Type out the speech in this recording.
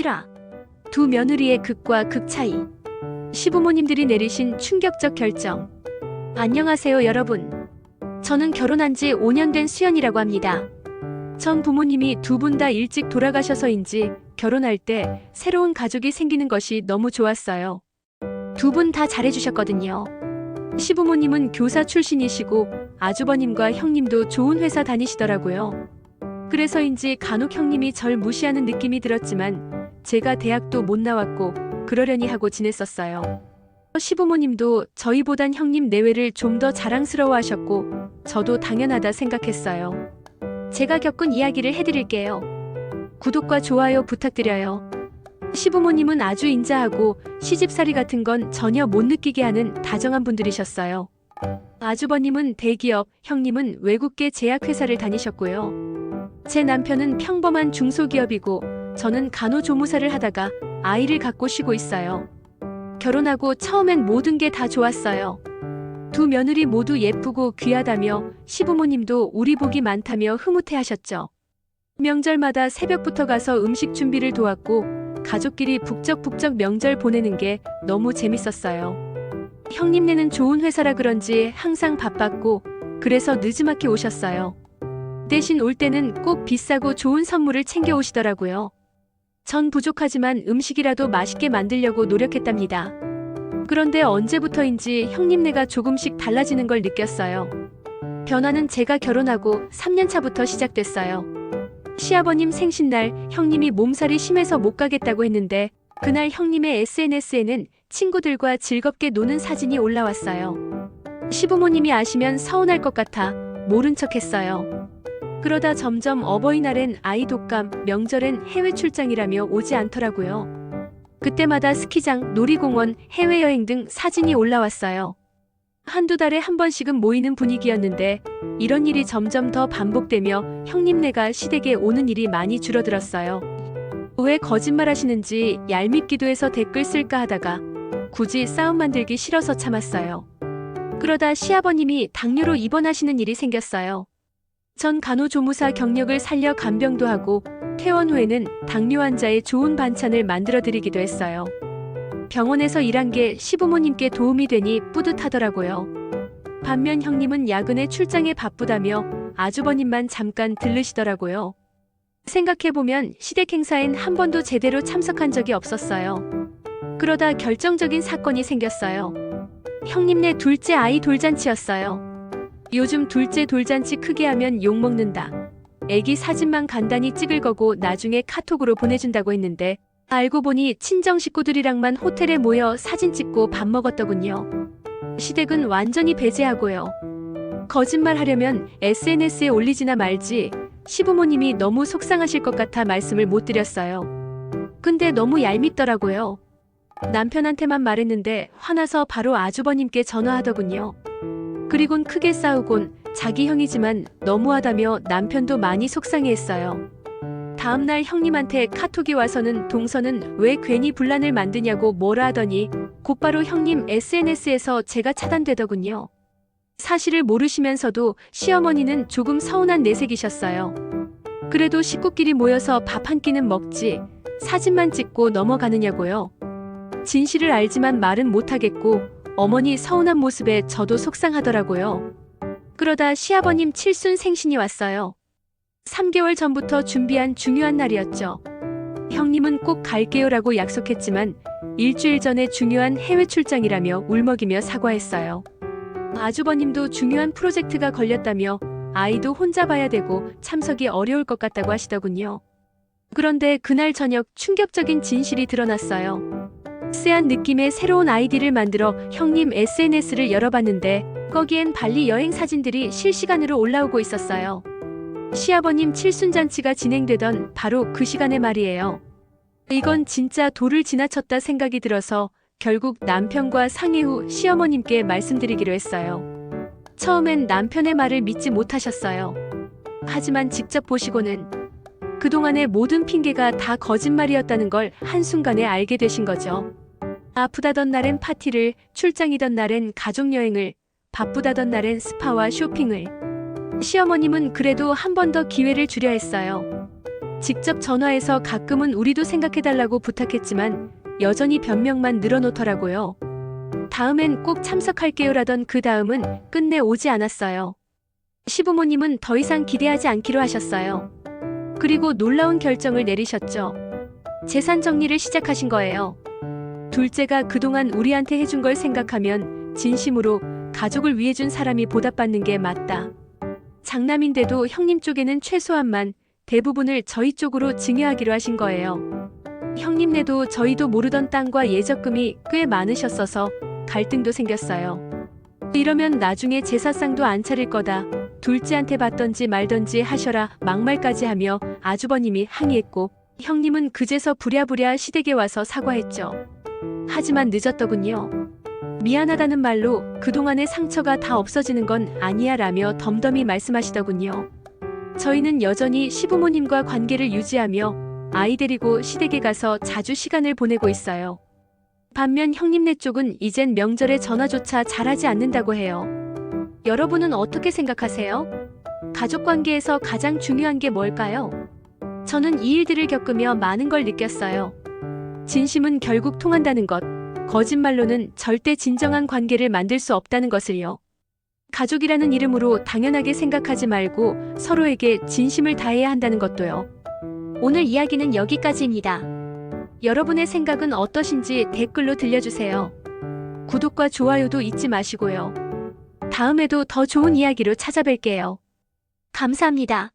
실화. 두 며느리의 극과 극 차이. 시부모님들이 내리신 충격적 결정. 안녕하세요, 여러분. 저는 결혼한 지 5년 된 수연이라고 합니다. 전 부모님이 두 분 다 일찍 돌아가셔서인지 결혼할 때 새로운 가족이 생기는 것이 너무 좋았어요. 두 분 다 잘해주셨거든요. 시부모님은 교사 출신이시고 아주버님과 형님도 좋은 회사 다니시더라고요. 그래서인지 간혹 형님이 절 무시하는 느낌이 들었지만 제가 대학도 못 나왔고 그러려니 하고 지냈었어요. 시부모님도 저희보단 형님 내외를 좀 더 자랑스러워 하셨고 저도 당연하다 생각했어요. 제가 겪은 이야기를 해드릴게요. 구독과 좋아요 부탁드려요. 시부모님은 아주 인자하고 시집살이 같은 건 전혀 못 느끼게 하는 다정한 분들이셨어요. 아주버님은 대기업, 형님은 외국계 제약회사를 다니셨고요. 제 남편은 평범한 중소기업이고 저는 간호조무사를 하다가 아이를 갖고 쉬고 있어요. 결혼하고 처음엔 모든 게 다 좋았어요. 두 며느리 모두 예쁘고 귀하다며 시부모님도 우리 복이 많다며 흐뭇해 하셨죠. 명절마다 새벽부터 가서 음식 준비를 도왔고 가족끼리 북적북적 명절 보내는 게 너무 재밌었어요. 형님네는 좋은 회사라 그런지 항상 바빴고 그래서 늦지막히 오셨어요. 대신 올 때는 꼭 비싸고 좋은 선물을 챙겨 오시더라고요. 전 부족하지만 음식이라도 맛있게 만들려고 노력했답니다. 그런데 언제부터인지 형님네가 조금씩 달라지는 걸 느꼈어요. 변화는 제가 결혼하고 3년 차부터 시작됐어요. 시아버님 생신날 형님이 몸살이 심해서 못 가겠다고 했는데 그날 형님의 SNS에는 친구들과 즐겁게 노는 사진이 올라왔어요. 시부모님이 아시면 서운할 것 같아 모른 척 했어요. 그러다 점점 어버이날엔 아이 독감, 명절엔 해외 출장이라며 오지 않더라고요. 그때마다 스키장, 놀이공원, 해외여행 등 사진이 올라왔어요. 한두 달에 한 번씩은 모이는 분위기였는데 이런 일이 점점 더 반복되며 형님네가 시댁에 오는 일이 많이 줄어들었어요. 왜 거짓말 하시는지 얄밉기도 해서 댓글 쓸까 하다가 굳이 싸움 만들기 싫어서 참았어요. 그러다 시아버님이 당뇨로 입원하시는 일이 생겼어요. 전 간호조무사 경력을 살려 간병도 하고 퇴원 후에는 당뇨 환자의 좋은 반찬을 만들어 드리기도 했어요. 병원에서 일한 게 시부모님께 도움이 되니 뿌듯하더라고요. 반면 형님은 야근에 출장에 바쁘다며 아주버님만 잠깐 들르시더라고요. 생각해보면 시댁 행사엔 한 번도 제대로 참석한 적이 없었어요. 그러다 결정적인 사건이 생겼어요. 형님네 둘째 아이 돌잔치였어요. 요즘 둘째 돌잔치 크게 하면 욕먹는다. 애기 사진만 간단히 찍을 거고 나중에 카톡으로 보내준다고 했는데 알고 보니 친정 식구들이랑만 호텔에 모여 사진 찍고 밥 먹었더군요. 시댁은 완전히 배제하고요. 거짓말 하려면 SNS에 올리지나 말지 시부모님이 너무 속상하실 것 같아 말씀을 못 드렸어요. 근데 너무 얄밉더라고요. 남편한테만 말했는데 화나서 바로 아주버님께 전화하더군요. 그리곤 크게 싸우곤 자기 형이지만 너무하다며 남편도 많이 속상해했어요. 다음날 형님한테 카톡이 와서는 동서는 왜 괜히 분란을 만드냐고 뭐라 하더니 곧바로 형님 SNS에서 제가 차단되더군요. 사실을 모르시면서도 시어머니는 조금 서운한 내색이셨어요. 그래도 식구끼리 모여서 밥 한 끼는 먹지 사진만 찍고 넘어가느냐고요. 진실을 알지만 말은 못하겠고 어머니 서운한 모습에 저도 속상하더라고요. 그러다 시아버님 칠순 생신이 왔어요. 3개월 전부터 준비한 중요한 날이었죠. 형님은 꼭 갈게요라고 약속했지만 일주일 전에 중요한 해외 출장이라며 울먹이며 사과했어요. 아주버님도 중요한 프로젝트가 걸렸다며 아이도 혼자 봐야 되고 참석이 어려울 것 같다고 하시더군요. 그런데 그날 저녁 충격적인 진실이 드러났어요. 쎄한 느낌의 새로운 아이디를 만들어 형님 SNS를 열어봤는데 거기엔 발리 여행 사진들이 실시간으로 올라오고 있었어요. 시아버님 칠순잔치가 진행되던 바로 그 시간의 말이에요. 이건 진짜 도를 지나쳤다 생각이 들어서 결국 남편과 상의 후 시어머님께 말씀드리기로 했어요. 처음엔 남편의 말을 믿지 못하셨어요. 하지만 직접 보시고는 그동안의 모든 핑계가 다 거짓말이었다는 걸 한순간에 알게 되신 거죠. 아프다던 날엔 파티를, 출장이던 날엔 가족여행을, 바쁘다던 날엔 스파와 쇼핑을. 시어머님은 그래도 한 번 더 기회를 주려 했어요. 직접 전화해서 가끔은 우리도 생각해달라고 부탁했지만 여전히 변명만 늘어놓더라고요. 다음엔 꼭 참석할게요라던 그 다음은 끝내 오지 않았어요. 시부모님은 더 이상 기대하지 않기로 하셨어요. 그리고 놀라운 결정을 내리셨죠. 재산 정리를 시작하신 거예요. 둘째가 그동안 우리한테 해준 걸 생각하면 진심으로 가족을 위해 준 사람이 보답받는 게 맞다. 장남인데도 형님 쪽에는 최소한만 대부분을 저희 쪽으로 증여하기로 하신 거예요. 형님네도 저희도 모르던 땅과 예적금이 꽤 많으셨어서 갈등도 생겼어요. 이러면 나중에 제사상도 안 차릴 거다. 둘째한테 받던지 말던지 하셔라 막말까지 하며 아주버님이 항의했고 형님은 그제서 부랴부랴 시댁에 와서 사과했죠. 하지만 늦었더군요. 미안하다는 말로 그동안의 상처가 다 없어지는 건 아니야 라며 덤덤히 말씀하시더군요. 저희는 여전히 시부모님과 관계를 유지하며 아이 데리고 시댁에 가서 자주 시간을 보내고 있어요. 반면 형님네 쪽은 이젠 명절에 전화조차 잘하지 않는다고 해요. 여러분은 어떻게 생각하세요? 가족 관계에서 가장 중요한 게 뭘까요? 저는 이 일들을 겪으며 많은 걸 느꼈어요. 진심은 결국 통한다는 것, 거짓말로는 절대 진정한 관계를 만들 수 없다는 것을요. 가족이라는 이름으로 당연하게 생각하지 말고 서로에게 진심을 다해야 한다는 것도요. 오늘 이야기는 여기까지입니다. 여러분의 생각은 어떠신지 댓글로 들려주세요. 구독과 좋아요도 잊지 마시고요. 다음에도 더 좋은 이야기로 찾아뵐게요. 감사합니다.